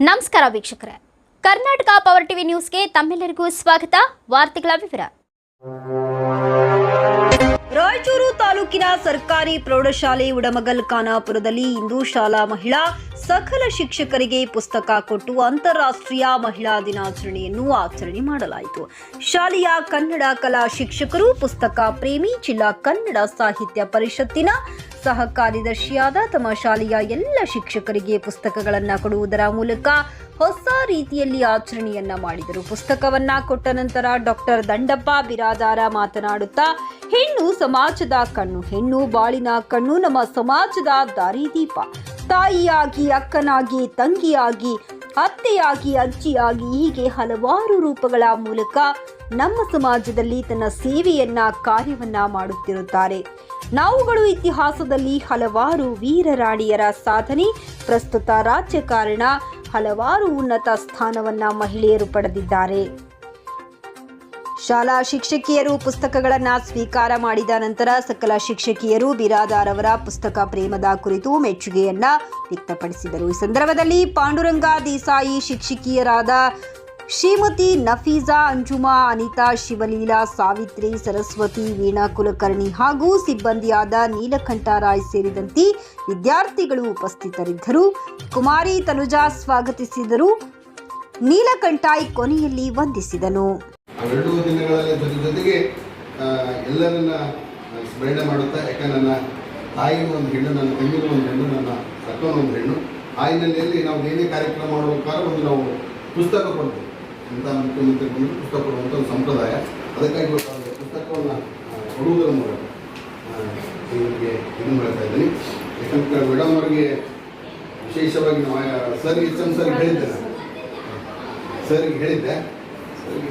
ನಮಸ್ಕಾರ ವೀಕ್ಷಕರೇ. Karnataka power TV ನ್ಯೂಸ್ಗೆ ತಮ್ಮೆಲ್ಲರಿಗೂ ಸ್ವಾಗತ. ವಾರ್ತೆಗಳ ವಿವರ. ರಾಯಚೂರು ತಾಲೂಕಿನ ಸರ್ಕಾರಿ ಪ್ರೌಢಶಾಲೆ ಉಡಮಗಲ್ ಖಾನಾಪುರದಲ್ಲಿ ಇಂದು ಶಾಲಾ ಮಹಿಳಾ ಸಕಲ ಶಿಕ್ಷಕರಿಗೆ ಪುಸ್ತಕ ಕೊಟ್ಟು ಅಂತಾರಾಷ್ಟ್ರೀಯ ಮಹಿಳಾ ದಿನಾಚರಣೆಯನ್ನು ಆಚರಣೆ ಮಾಡಲಾಯಿತು. ಶಾಲೆಯ ಕನ್ನಡ ಕಲಾ ಶಿಕ್ಷಕರು, ಪುಸ್ತಕ ಪ್ರೇಮಿ, ಜಿಲ್ಲಾ ಕನ್ನಡ ಸಾಹಿತ್ಯ ಪರಿಷತ್ತಿನ ಸಹ ಕಾರ್ಯದರ್ಶಿಯಾದ ತಮ್ಮ ಶಾಲೆಯ ಎಲ್ಲ ಶಿಕ್ಷಕರಿಗೆ ಪುಸ್ತಕಗಳನ್ನು ಕೊಡುವುದರ ಮೂಲಕ ಹೊಸ ರೀತಿಯಲ್ಲಿ ಆಚರಣೆಯನ್ನ ಮಾಡಿದರು. ಪುಸ್ತಕವನ್ನ ಕೊಟ್ಟ ನಂತರ ಡಾಕ್ಟರ್ ದಂಡಪ್ಪ ಬಿರಾದಾರ ಮಾತನಾಡುತ್ತಾ, ಹೆಣ್ಣು ಸಮಾಜದ ಕಣ್ಣು, ಹೆಣ್ಣು ಬಾಳಿನ ಕಣ್ಣು, ನಮ್ಮ ಸಮಾಜದ ದಾರಿದೀಪ ತಾಯಿಯಾಗಿ, ಅಕ್ಕನಾಗಿ, ತಂಗಿಯಾಗಿ, ಅತ್ತೆಯಾಗಿ, ಅಜ್ಜಿಯಾಗಿ ಹೀಗೆ ಹಲವಾರು ರೂಪಗಳ ಮೂಲಕ ನಮ್ಮ ಸಮಾಜದಲ್ಲಿ ತನ್ನ ಸೇವೆಯನ್ನ, ಕಾರ್ಯವನ್ನ ಮಾಡುತ್ತಿರುತ್ತಾರೆ. ನಾವುಗಳು ಇತಿಹಾಸದಲ್ಲಿ ಹಲವಾರು ವೀರರಾಣಿಯರ ಸಾಧನೆ, ಪ್ರಸ್ತುತ ರಾಜಕಾರಣ ಹಲವಾರು ಉನ್ನತ ಸ್ಥಾನವನ್ನ ಮಹಿಳೆಯರು ಪಡೆದಿದ್ದಾರೆ. ಶಾಲಾ ಶಿಕ್ಷಕಿಯರು ಪುಸ್ತಕಗಳನ್ನು ಸ್ವೀಕಾರ ಮಾಡಿದ ನಂತರ ಸಕಲ ಶಿಕ್ಷಕಿಯರು ಬಿರಾದಾರ್ ಅವರ ಪುಸ್ತಕ ಪ್ರೇಮದ ಕುರಿತು ಮೆಚ್ಚುಗೆಯನ್ನ ವ್ಯಕ್ತಪಡಿಸಿದರು. ಈ ಸಂದರ್ಭದಲ್ಲಿ ಪಾಂಡುರಂಗ ದೇಸಾಯಿ ಶಿಕ್ಷಕಿಯರಾದ ಶ್ರೀಮತಿ ನಫೀಜಾ ಅಂಜುಮಾ, ಅನಿತಾ ಶಿವಲೀಲಾ, ಸಾವಿತ್ರಿ ಸರಸ್ವತಿ, ವೀಣಾ ಕುಲಕರ್ಣಿ ಹಾಗೂ ಸಿಬ್ಬಂದಿಯಾದ ನೀಲಕಂಠ ರಾಯ್ ಸೇರಿದಂತೆ ವಿದ್ಯಾರ್ಥಿಗಳು ಉಪಸ್ಥಿತರಿದ್ದರು. ಕುಮಾರಿ ತನುಜಾ ಸ್ವಾಗತಿಸಿದರು. ನೀಲಕಂಠಾಯ್ ಕೊನೆಯಲ್ಲಿ ವಂದಿಸಿದನು. ಅವೆರಡೂ ದಿನಗಳಲ್ಲಿ ಜೊತೆ ಜೊತೆಗೆ ಎಲ್ಲರನ್ನ ಸ್ಮರಣೆ ಮಾಡುತ್ತಾ, ಯಾಕೆ ನನ್ನ ತಾಯಿ ಒಂದು ಹೆಣ್ಣು, ನನ್ನ ತಂಗಿನ ಒಂದು ಹೆಣ್ಣು, ನನ್ನ ಅಕ್ಕನೂ ಒಂದು ಹೆಣ್ಣು, ಆ ಹಿನ್ನೆಲೆಯಲ್ಲಿ ನಾವು ಏನೇ ಕಾರ್ಯಕ್ರಮ ಮಾಡಬೇಕಾದ್ರೆ ಒಂದು ನಾವು ಪುಸ್ತಕ ಕೊಡ್ತೀವಿ. ಅಂತ ಮುಖ್ಯಮಂತ್ರಿ ಬಂದು ಪುಸ್ತಕ ಕೊಡುವಂಥ ಒಂದು ಸಂಪ್ರದಾಯ. ಅದಕ್ಕಾಗಿ ಒಂದು ಪುಸ್ತಕವನ್ನು ಕೊಡುವುದರ ಮೂಲಕ ಇವರಿಗೆ ನಿಮಗೆ ಇದು ಮಾಡ್ತಾ ಇದ್ದೀನಿ. ಯಾಕಂದ್ರೆ ಮೇಡಮ್ ಅವರಿಗೆ ವಿಶೇಷವಾಗಿ ನಾವು ಸರ್ ಎಚ್ ಎಂ ಸರ್ಗೆ ಹೇಳಿದ್ದೆ ನಾನು. ಸರ್ಗೆ ಹೇಳಿದ್ದೆ. ಆದರೆ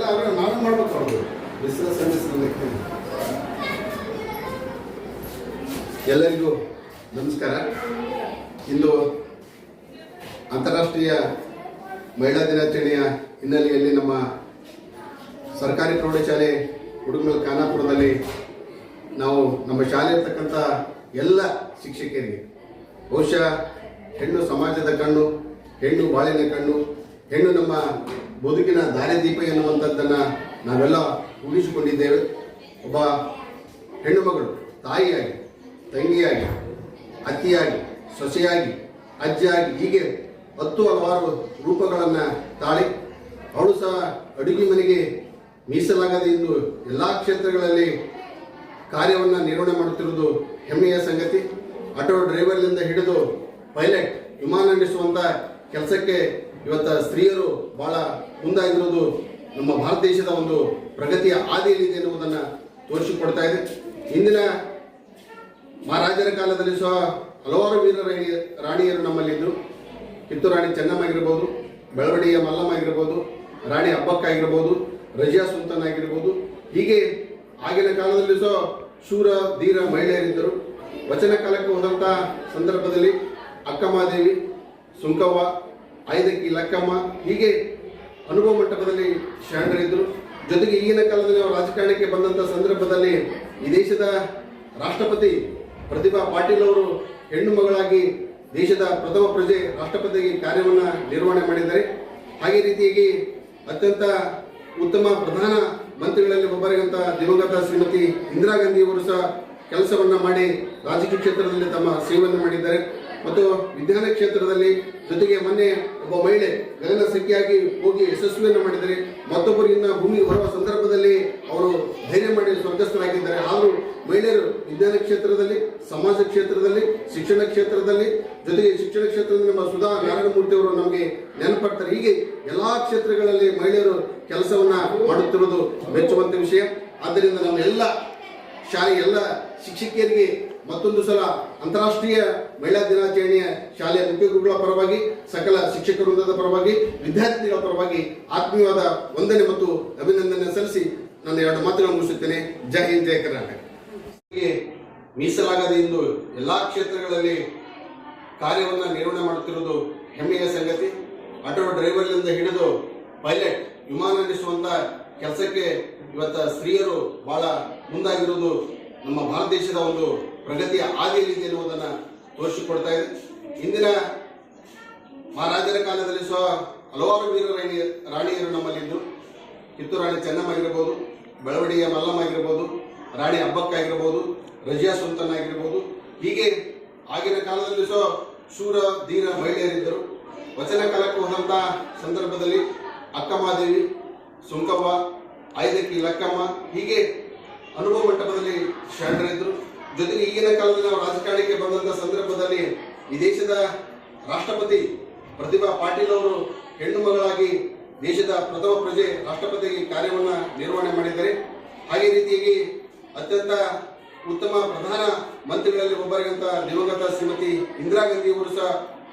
ಸರ್ ನಾವು ಮಾಡ್ಬೇಕು ಎಲ್ಲರಿಗೂ ನಮಸ್ಕಾರ. ಇಂದು ಅಂತಾರಾಷ್ಟ್ರೀಯ ಮಹಿಳಾ ದಿನಾಚರಣೆಯ ಹಿನ್ನೆಲೆಯಲ್ಲಿ ನಮ್ಮ ಸರ್ಕಾರಿ ಪ್ರೌಢಶಾಲೆ ಹುಡುಗಲ್ ಖಾನಾಪುರದಲ್ಲಿ ನಾವು ನಮ್ಮ ಶಾಲೆ ಇರ್ತಕ್ಕಂಥ ಎಲ್ಲ ಶಿಕ್ಷಕಿಯರಿಗೆ, ಬಹುಶಃ ಹೆಣ್ಣು ಸಮಾಜದ ಕಣ್ಣು, ಹೆಣ್ಣು ಬಾಳಿನ ಕಣ್ಣು, ಹೆಣ್ಣು ನಮ್ಮ ಬದುಕಿನ ದಾರಿದೀಪ ಎನ್ನುವಂಥದ್ದನ್ನು ನಾವೆಲ್ಲ ಉಳಿಸಿಕೊಂಡಿದ್ದೇವೆ ಒಬ್ಬ ಹೆಣ್ಣು ಮಗಳು, ತಾಯಿಯಾಗಿ, ತಂಗಿಯಾಗಿ ಅತ್ತಿಯಾಗಿ ಸೊಸೆಯಾಗಿ, ಅಜ್ಜಿಯಾಗಿ, ಹೀಗೆ ಹತ್ತು ಹಲವಾರು ರೂಪಗಳನ್ನು ತಾಳಿ ಅವಳು ಸಹ ಅಡುಗೆ ಮನೆಗೆ ಮೀಸಲಾಗದೆ ಎಂದು ಎಲ್ಲ ಕ್ಷೇತ್ರಗಳಲ್ಲಿ ಕಾರ್ಯವನ್ನು ನಿರ್ವಹಣೆ ಮಾಡುತ್ತಿರುವುದು ಹೆಮ್ಮೆಯ ಸಂಗತಿ. ಆಟೋ ಡ್ರೈವರ್ನಿಂದ ಹಿಡಿದು ಪೈಲಟ್ ವಿಮಾನ ನಡೆಸುವಂಥ ಕೆಲಸಕ್ಕೆ ಇವತ್ತು ಸ್ತ್ರೀಯರು ಬಹಳ ಮುಂದಾಗಿರೋದು ನಮ್ಮ ಭಾರತ ದೇಶದ ಒಂದು ಪ್ರಗತಿಯ ಹಾದಿಯಲ್ಲಿದೆ ಎನ್ನುವುದನ್ನು ತೋರಿಸಿಕೊಡ್ತಾ ಇದೆ. ಇಂದಿನ ಮಹಾರಾಜರ ಕಾಲದಲ್ಲಿ ಸಹ ಹಲವಾರು ವೀರ ರಾಣಿ- ರಾಣಿಯರು ನಮ್ಮಲ್ಲಿದ್ದರು ಕಿತ್ತೂರು ರಾಣಿ ಚೆನ್ನಮ್ಮ ಆಗಿರ್ಬೋದು ಬೆಳವಡಿಯ ಮಲ್ಲಮ್ಮ ಆಗಿರ್ಬೋದು, ರಾಣಿ ಹಬ್ಬಕ್ಕ ಆಗಿರ್ಬೋದು, ರಜಿಯಾ ಸುಲ್ತಾನ್ ಆಗಿರ್ಬೋದು. ಹೀಗೆ ಆಗಿನ ಕಾಲದಲ್ಲಿ ಸಹ ಶೂರ, ಧೀರ ಮಹಿಳೆಯರಿದ್ದರು. ವಚನ ಕಾಲಕ್ಕೆ ಹೋದಂಥ ಸಂದರ್ಭದಲ್ಲಿ ಅಕ್ಕಮಹಾದೇವಿ ಸುಂಕವ್ವ ಐದಕ್ಕಿ ಲಕ್ಕಮ್ಮ. ಹೀಗೆ ಅನುಭವ ಮಟ್ಟದಲ್ಲಿ ಶರಣರಿದ್ದರು ಜೊತೆಗೆ ಈಗಿನ ಕಾಲದಲ್ಲಿ ಅವರು ರಾಜಕಾರಣಕ್ಕೆ ಬಂದಂಥ ಸಂದರ್ಭದಲ್ಲಿ ಈ ದೇಶದ ರಾಷ್ಟ್ರಪತಿ ಪ್ರತಿಭಾ ಪಾಟೀಲ್ ಅವರು ಹೆಣ್ಣು ಮಗಳಾಗಿ ದೇಶದ ಪ್ರಥಮ ಪ್ರಜೆ ರಾಷ್ಟ್ರಪತಿಗೆ ಕಾರ್ಯವನ್ನು ನಿರ್ವಹಣೆ ಮಾಡಿದ್ದಾರೆ. ಹಾಗೆ ರೀತಿಯಾಗಿ ಅತ್ಯಂತ ಉತ್ತಮ ಪ್ರಧಾನ ಮಂತ್ರಿಗಳಲ್ಲಿ ಒಬ್ಬರಿಗಂತ ದಿವಂಗತ ಶ್ರೀಮತಿ ಇಂದಿರಾ ಗಾಂಧಿ ಅವರು ಸಹ ಕೆಲಸವನ್ನು ಮಾಡಿ ರಾಜಕೀಯ ಕ್ಷೇತ್ರದಲ್ಲಿ ತಮ್ಮ ಸೇವೆಯನ್ನು ಮಾಡಿದ್ದಾರೆ. ಮತ್ತು ವಿಜ್ಞಾನ ಕ್ಷೇತ್ರದಲ್ಲಿ ಜೊತೆಗೆ ಮೊನ್ನೆ ಒಬ್ಬ ಮಹಿಳೆ ಗಗನ ಸಂಖ್ಯೆಯಾಗಿ ಹೋಗಿ ಯಶಸ್ವಿಯನ್ನು ಮಾಡಿದರೆ ಮತ್ತೊಬ್ಬರು ಇನ್ನ ಭೂಮಿ ಬರುವ ಸಂದರ್ಭದಲ್ಲಿ ಅವರು ಧೈರ್ಯ ಮಾಡಿ ಸ್ವರ್ಗಸ್ಥರಾಗಿದ್ದಾರೆ. ಹಾಗೂ ಮಹಿಳೆಯರು ವಿಜ್ಞಾನ ಕ್ಷೇತ್ರದಲ್ಲಿ, ಸಮಾಜ ಕ್ಷೇತ್ರದಲ್ಲಿ, ಶಿಕ್ಷಣ ಕ್ಷೇತ್ರದಲ್ಲಿ, ಜೊತೆಗೆ ಶಿಕ್ಷಣ ಕ್ಷೇತ್ರದಲ್ಲಿ ನಮ್ಮ ಸುಧಾ ನಾರಾಯಣಮೂರ್ತಿ ಅವರು ನಮಗೆ ನೆನಪಡ್ತಾರೆ ಹೀಗೆ ಎಲ್ಲಾ ಕ್ಷೇತ್ರಗಳಲ್ಲಿ ಮಹಿಳೆಯರು ಕೆಲಸವನ್ನ ಮಾಡುತ್ತಿರುವುದು ಮೆಚ್ಚುವಂತ ವಿಷಯ. ಆದ್ದರಿಂದ ನಮ್ಮ ಎಲ್ಲ ಶಾಲೆ, ಎಲ್ಲ ಶಿಕ್ಷಕಿಯರಿಗೆ ಮತ್ತೊಂದು ಸಲ ಅಂತಾರಾಷ್ಟ್ರೀಯ ಮಹಿಳಾ ದಿನಾಚರಣೆಯ ಶಾಲೆಯ ಮುಖ್ಯಗುರುಗಳ ಪರವಾಗಿ, ಸಕಲ ಶಿಕ್ಷಕ ವೃಂದದ ಪರವಾಗಿ, ವಿದ್ಯಾರ್ಥಿಗಳ ಪರವಾಗಿ ಆತ್ಮೀಯವಾದ ವಂದನೆ ಮತ್ತು ಅಭಿನಂದನೆ ಸಲ್ಲಿಸಿ ನನ್ನ ಎರಡು ಮಾತುಗಳನ್ನು ಮುಗಿಸುತ್ತೇನೆ. ಜೈ ಹಿಂದ್, ಜೈ ಕರ್ನಾಟಕ. ಮೀಸಲಾಗದೆ ಮೀಸಲಾಗದ ಇಂದು ಎಲ್ಲಾ ಕ್ಷೇತ್ರಗಳಲ್ಲಿ ಕಾರ್ಯವನ್ನು ನಿರ್ವಹಣೆ ಮಾಡುತ್ತಿರುವುದು ಹೆಮ್ಮೆಯ ಸಂಗತಿ. ಆಟೋ ಡ್ರೈವರ್ಗಳಿಂದ ಹಿಡಿದು ಪೈಲಟ್ ವಿಮಾನ ನಡೆಸುವಂತ ಕೆಲಸಕ್ಕೆ ಇವತ್ತ ಸ್ತ್ರೀಯರು ಬಹಳ ಮುಂದಾಗಿರುವುದು ನಮ್ಮ ಭಾರತ ದೇಶದ ಒಂದು ಪ್ರಗತಿಯ ಹಾದಿಯಲ್ಲಿದೆ ಎನ್ನುವುದನ್ನು ತೋರಿಸಿಕೊಡ್ತಾ ಇದೆ. ಇಂದಿನ ಮಹಾರಾಜರ ಕಾಲದಲ್ಲಿ ಸಹ ಹಲವಾರು ವೀರ ರಾಣಿ, ರಾಣಿಯರು ನಮ್ಮಲ್ಲಿದ್ದು. ಕಿತ್ತೂರು ರಾಣಿ ಚೆನ್ನಮ್ಮ ಆಗಿರ್ಬೋದು ಬೆಳವಡಿಯ ಮಲ್ಲಮ್ಮ ಆಗಿರ್ಬೋದು, ರಾಣಿ ಹಬ್ಬಕ್ಕ ಆಗಿರ್ಬೋದು, ರಜಿಯಾ ಸುಲ್ತಾನ್ ಆಗಿರ್ಬೋದು. ಹೀಗೆ ಆಗಿನ ಕಾಲದಲ್ಲಿ ಸಹ ಶೂರ, ಧೀರ ಮಹಿಳೆಯರಿದ್ದರು. ವಚನ ಕಾಲಕ್ಕೆ ಹೋದಂತ ಸಂದರ್ಭದಲ್ಲಿ ಅಕ್ಕಮಾದೇವಿ ಸುಂಕವ್ವ, ಐದಕ್ಕಿ ಲಕ್ಕಮ್ಮ ಹೀಗೆ ಅನುಭವ ಮಂಟಪದಲ್ಲಿ ಶರಣರಿದ್ರು ಜೊತೆಗೆ ಈಗಿನ ಕಾಲದಲ್ಲಿ ನಾವು ರಾಜಕಾರಣಕ್ಕೆ ಬಂದಂತ ಸಂದರ್ಭದಲ್ಲಿ ಈ ದೇಶದ ರಾಷ್ಟ್ರಪತಿ ಪ್ರತಿಭಾ ಪಾಟೀಲ್ ಅವರು ಹೆಣ್ಣು ಮಗಳಾಗಿ ದೇಶದ ಪ್ರಥಮ ಪ್ರಜೆ ರಾಷ್ಟ್ರಪತಿ ಕಾರ್ಯವನ್ನ ನಿರ್ವಹಣೆ ಮಾಡಿದ್ದಾರೆ. ಹಾಗೆ ರೀತಿಯಾಗಿ ಅತ್ಯಂತ ಉತ್ತಮ ಪ್ರಧಾನ ಮಂತ್ರಿಗಳಲ್ಲಿ ಒಬ್ಬರಿಗಂತ ದಿವಂಗತ ಶ್ರೀಮತಿ ಇಂದಿರಾ ಗಾಂಧಿ ಅವರು ಸಹ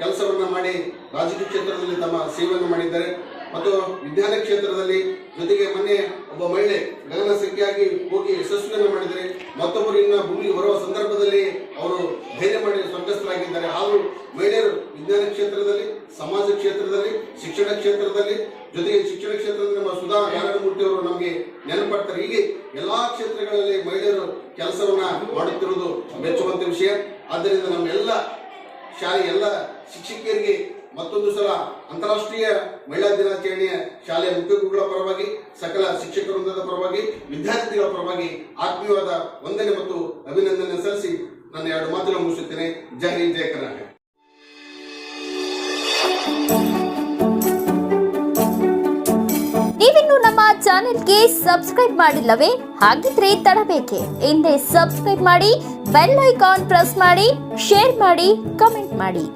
ಕೆಲಸವನ್ನ ಮಾಡಿ ರಾಜಕೀಯ ಕ್ಷೇತ್ರದಲ್ಲಿ ತಮ್ಮ ಸೇವೆಯನ್ನು ಮಾಡಿದ್ದಾರೆ. ಮತ್ತು ವಿಜ್ಞಾನ ಕ್ಷೇತ್ರದಲ್ಲಿ ಜೊತೆಗೆ ಮೊನ್ನೆ ಒಬ್ಬ ಮಹಿಳೆ ಗಗನ ಸಂಖ್ಯೆಯಾಗಿ ಹೋಗಿ ಯಶಸ್ವಿಯನ್ನು ಮಾಡಿದರೆ ಮತ್ತೊಬ್ಬರು ಇನ್ನ ಭೂಮಿ ಬರುವ ಸಂದರ್ಭದಲ್ಲಿ ಅವರು ಧೈರ್ಯ ಮಾಡಿ ಸ್ವರ್ಗಸ್ಥರಾಗಿದ್ದಾರೆ. ಆದರೂ ಮಹಿಳೆಯರು ವಿಜ್ಞಾನ ಕ್ಷೇತ್ರದಲ್ಲಿ, ಸಮಾಜ ಕ್ಷೇತ್ರದಲ್ಲಿ, ಶಿಕ್ಷಣ ಕ್ಷೇತ್ರದಲ್ಲಿ, ಜೊತೆಗೆ ಶಿಕ್ಷಣ ಕ್ಷೇತ್ರದಲ್ಲಿ ನಮ್ಮ ಸುಧಾ ನಾರಾಯಣಮೂರ್ತಿ ಅವರು ನಮಗೆ ನೆನಪಡ್ತಾರೆ ಹೀಗೆ ಎಲ್ಲಾ ಕ್ಷೇತ್ರಗಳಲ್ಲಿ ಮಹಿಳೆಯರು ಕೆಲಸವನ್ನ ಮಾಡುತ್ತಿರುವುದು ಮೆಚ್ಚುವಂತ ವಿಷಯ. ಆದ್ದರಿಂದ ನಮ್ಮೆಲ್ಲ ಶಾಲೆ ಎಲ್ಲ ಶಿಕ್ಷಕಿಯರಿಗೆ ಮತ್ತೊಂದು ಸಲ ಅಂತಾರಾಷ್ಟ್ರೀಯ ಮಹಿಳಾ ದಿನಾಚರಣೆಯ ಶಾಲೆಯ ಮುಖ್ಯಗುರುಗಳ ಪರವಾಗಿ, ಸಕಲ ಶಿಕ್ಷಕ ವೃಂದದ ಪರವಾಗಿ, ವಿದ್ಯಾರ್ಥಿಗಳ ಪರವಾಗಿ ಆತ್ಮೀಯವಾದ ವಂದನೆ ಮತ್ತು ಅಭಿನಂದನೆ ಸಲ್ಲಿಸಿ ನನ್ನ ಎರಡು ಮಾತುಗಳನ್ನು ಮುಗಿಸುತ್ತೇನೆ. ಜೈ ಹಿಂದ್, ಜೈ ಕರ್ನಾಟಕ. ನೀವಿನ್ನು ನಮ್ಮ ಚಾನೆಲ್ಗೆ ಸಬ್ಸ್ಕ್ರೈಬ್ ಮಾಡಿಲ್ಲವೇ? ಹಾಗಿದ್ರೆ ತಡಬೇಕೆ. ಹಿಂದೆ ಸಬ್ಸ್ಕ್ರೈಬ್ ಮಾಡಿ, ಬೆಲ್ ಐಕಾನ್ ಮಾಡಿ, ಶೇರ್ ಮಾಡಿ, ಕಮೆಂಟ್ ಮಾಡಿ.